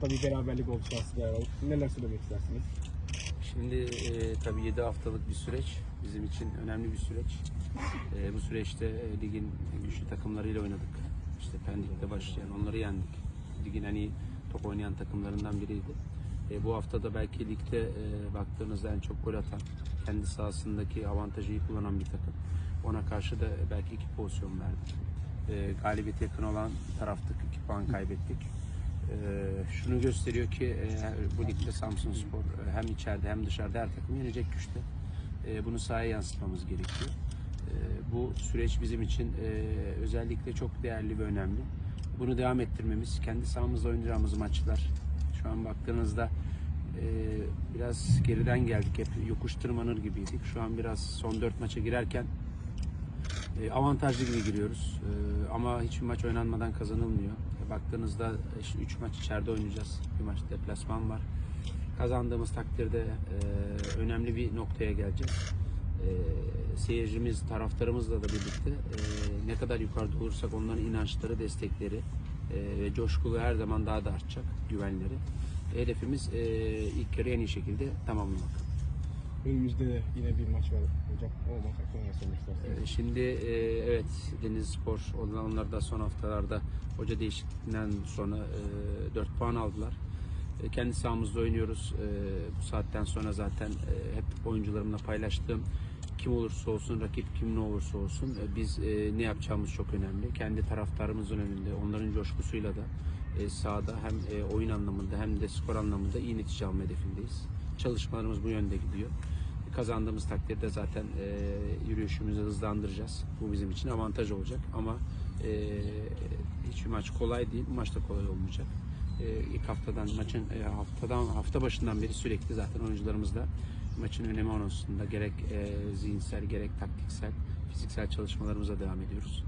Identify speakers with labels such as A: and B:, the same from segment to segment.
A: hafta bir beraberlik oldu beraber. Neler söylemek istersiniz?
B: Şimdi e, tabii 7 haftalık bir süreç bizim için önemli bir süreç. E, bu süreçte e, ligin güçlü takımlarıyla oynadık. İşte Pendik'te başlayan onları yendik. Ligin en iyi top oynayan takımlarından biriydi. E, bu haftada belki ligde e, baktığınızda en çok gol atan, kendi sahasındaki avantajı iyi kullanan bir takım. Ona karşı da belki iki pozisyon verdik. E, galibiyete yakın olan taraftık, iki puan kaybettik. Ee, şunu gösteriyor ki e, bu ligde Samsun Spor e, hem içeride hem dışarıda her takım yenecek güçte. E, bunu sahaya yansıtmamız gerekiyor. Bu süreç bizim için özellikle çok değerli ve önemli. Bunu devam ettirmemiz, kendi sahamızda oynayacağımız maçlar. Şu an baktığınızda biraz geriden geldik. Hep yokuş tırmanır gibiydik. Şu an biraz son dört maça girerken avantajlı gibi giriyoruz. E, ama hiçbir maç oynanmadan kazanılmıyor. E, baktığınızda 3 maç içeride oynayacağız. Bir maç deplasman var. Kazandığımız takdirde e, önemli bir noktaya geleceğiz. E, seyircimiz, taraftarımızla da birlikte e, ne kadar yukarıda olursak onların inançları, destekleri e, ve coşkulu her zaman daha da artacak güvenleri. Hedefimiz e, ilk yarı en iyi şekilde tamamlamak.
A: Önümüzde de yine bir maç var hocam. O maç hakkında ne?
B: Ee, Şimdi e, evet Deniz Spor onlar, da son haftalarda hoca değişikliğinden sonra e, 4 puan aldılar. E, kendi sahamızda oynuyoruz. E, bu saatten sonra zaten hep oyuncularımla paylaştığım kim olursa olsun, rakip kim ne olursa olsun biz ne yapacağımız çok önemli. Kendi taraftarımızın önünde, onların coşkusuyla da e, sahada hem oyun anlamında hem de skor anlamında iyi netice alma hedefindeyiz. Çalışmalarımız bu yönde gidiyor kazandığımız takdirde zaten e, yürüyüşümüzü hızlandıracağız. Bu bizim için avantaj olacak ama e, hiçbir maç kolay değil. Bu maç da kolay olmayacak. E, ilk haftadan maçın e, haftadan hafta başından beri sürekli zaten oyuncularımız da maçın önemi anonsunda gerek e, zihinsel gerek taktiksel fiziksel çalışmalarımıza devam ediyoruz.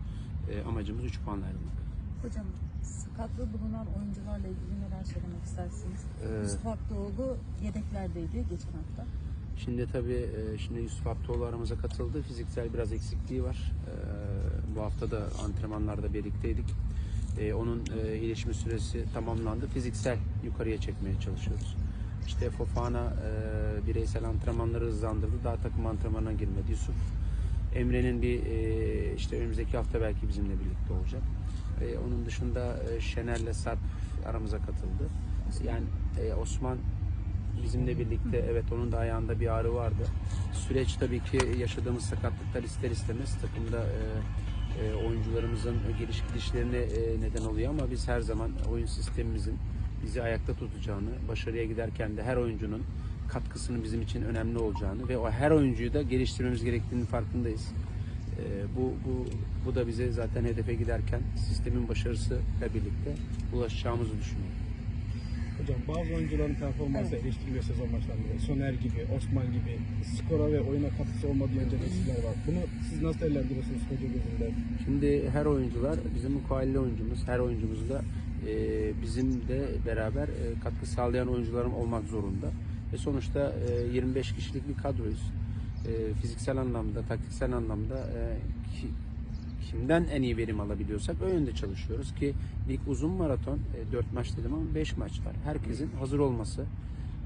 B: E, amacımız 3 puanla ayrılmak.
C: Hocam sakatlığı bulunan oyuncularla ilgili neler söylemek istersiniz?
B: Ee,
C: Yusuf Akdoğlu yedeklerdeydi geçen hafta.
B: Şimdi tabii e, şimdi Yusuf Abdoğlu aramıza katıldı. Fiziksel biraz eksikliği var. E, Bu hafta da antrenmanlarda birlikteydik. E, Onun e, iyileşme süresi tamamlandı. Fiziksel yukarıya çekmeye çalışıyoruz. İşte Fofana e, bireysel antrenmanları hızlandırdı. Daha takım antrenmanına girmedi. Yusuf Emre'nin bir işte önümüzdeki hafta belki bizimle birlikte olacak. E, Onun dışında e, Şener'le Sarp aramıza katıldı. Yani e, Osman bizimle birlikte evet onun da ayağında bir ağrı vardı. Süreç tabii ki yaşadığımız sakatlıklar ister istemez takımda e, e, oyuncularımızın geliş gidişlerine e, neden oluyor ama biz her zaman oyun sistemimizin bizi ayakta tutacağını, başarıya giderken de her oyuncunun katkısının bizim için önemli olacağını ve o her oyuncuyu da geliştirmemiz gerektiğinin farkındayız. E, bu, bu, bu da bize zaten hedefe giderken sistemin başarısıyla birlikte ulaşacağımızı düşünüyorum.
A: Hocam bazı oyuncuların performansı eleştiriliyor sezon başlarında. Soner gibi, Osman gibi skora ve oyuna katkısı olmadığı yönde eksikler var. Bunu siz nasıl değerlendiriyorsunuz hoca gözünde?
B: Şimdi her oyuncular bizim mukavelli oyuncumuz, her oyuncumuz da e, bizim de beraber e, katkı sağlayan oyuncularım olmak zorunda. Ve sonuçta e, 25 kişilik bir kadroyuz. E, fiziksel anlamda, taktiksel anlamda e, ki, kimden en iyi verim alabiliyorsak o yönde çalışıyoruz ki lig uzun maraton, e, 4 maç dedim ama 5 maç var. Herkesin hazır olması,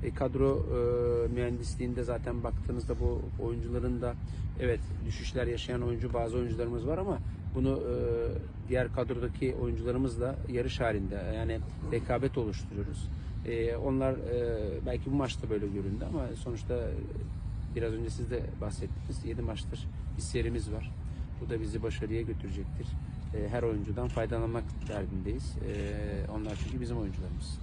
B: e, kadro e, mühendisliğinde zaten baktığınızda bu oyuncuların da evet düşüşler yaşayan oyuncu bazı oyuncularımız var ama bunu e, diğer kadrodaki oyuncularımızla yarış halinde yani rekabet oluşturuyoruz. E, onlar e, belki bu maçta böyle göründü ama sonuçta biraz önce siz de bahsettiniz 7 maçtır bir serimiz var. Bu da bizi başarıya götürecektir. E, her oyuncudan faydalanmak derdindeyiz. E, onlar çünkü bizim oyuncularımız.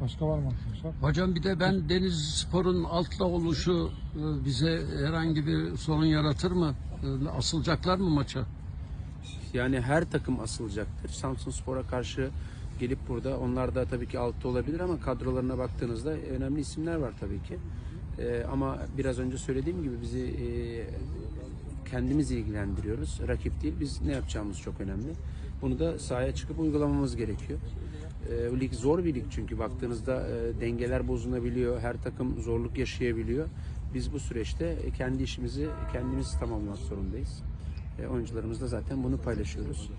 D: Başka var mı arkadaşlar?
E: Hocam bir de ben Deniz Spor'un altta oluşu e, bize herhangi bir sorun yaratır mı? E, Asılacaklar mı maça?
B: Yani her takım asılacaktır. Samsun Spor'a karşı gelip burada onlar da tabii ki altta olabilir ama kadrolarına baktığınızda önemli isimler var tabii ki. Ee, ama biraz önce söylediğim gibi bizi e, kendimiz ilgilendiriyoruz. Rakip değil. Biz ne yapacağımız çok önemli. Bunu da sahaya çıkıp uygulamamız gerekiyor. Bu lig zor bir lig çünkü baktığınızda e, dengeler bozulabiliyor. Her takım zorluk yaşayabiliyor. Biz bu süreçte kendi işimizi kendimiz tamamlamak zorundayız. E, oyuncularımızla zaten bunu paylaşıyoruz.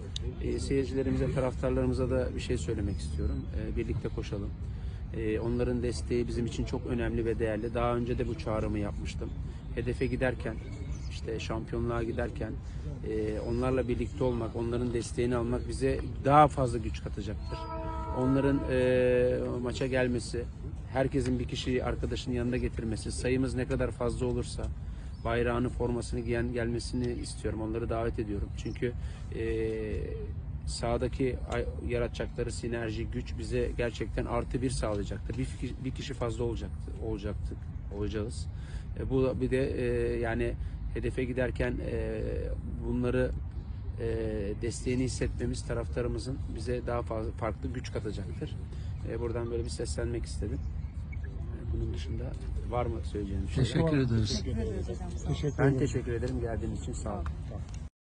B: E, seyircilerimize, taraftarlarımıza da bir şey söylemek istiyorum. E, birlikte koşalım. E, onların desteği bizim için çok önemli ve değerli. Daha önce de bu çağrımı yapmıştım. Hedefe giderken, işte şampiyonluğa giderken e, onlarla birlikte olmak, onların desteğini almak bize daha fazla güç katacaktır. Onların e, maça gelmesi, herkesin bir kişiyi arkadaşının yanında getirmesi, sayımız ne kadar fazla olursa bayrağını, formasını giyen gelmesini istiyorum. Onları davet ediyorum. Çünkü e, sahadaki yaratacakları sinerji, güç bize gerçekten artı bir sağlayacaktır. Bir, bir kişi fazla olacaktı, olacaktık, olacağız. E, bu bir de e, yani hedefe giderken e, bunları e, desteğini hissetmemiz taraftarımızın bize daha fazla farklı güç katacaktır. E, buradan böyle bir seslenmek istedim. E, bunun dışında var mı söyleyeceğim bir şeyler?
E: Teşekkür ederiz.
C: Teşekkür ederiz
B: Ben teşekkür ederim geldiğiniz için sağ olun.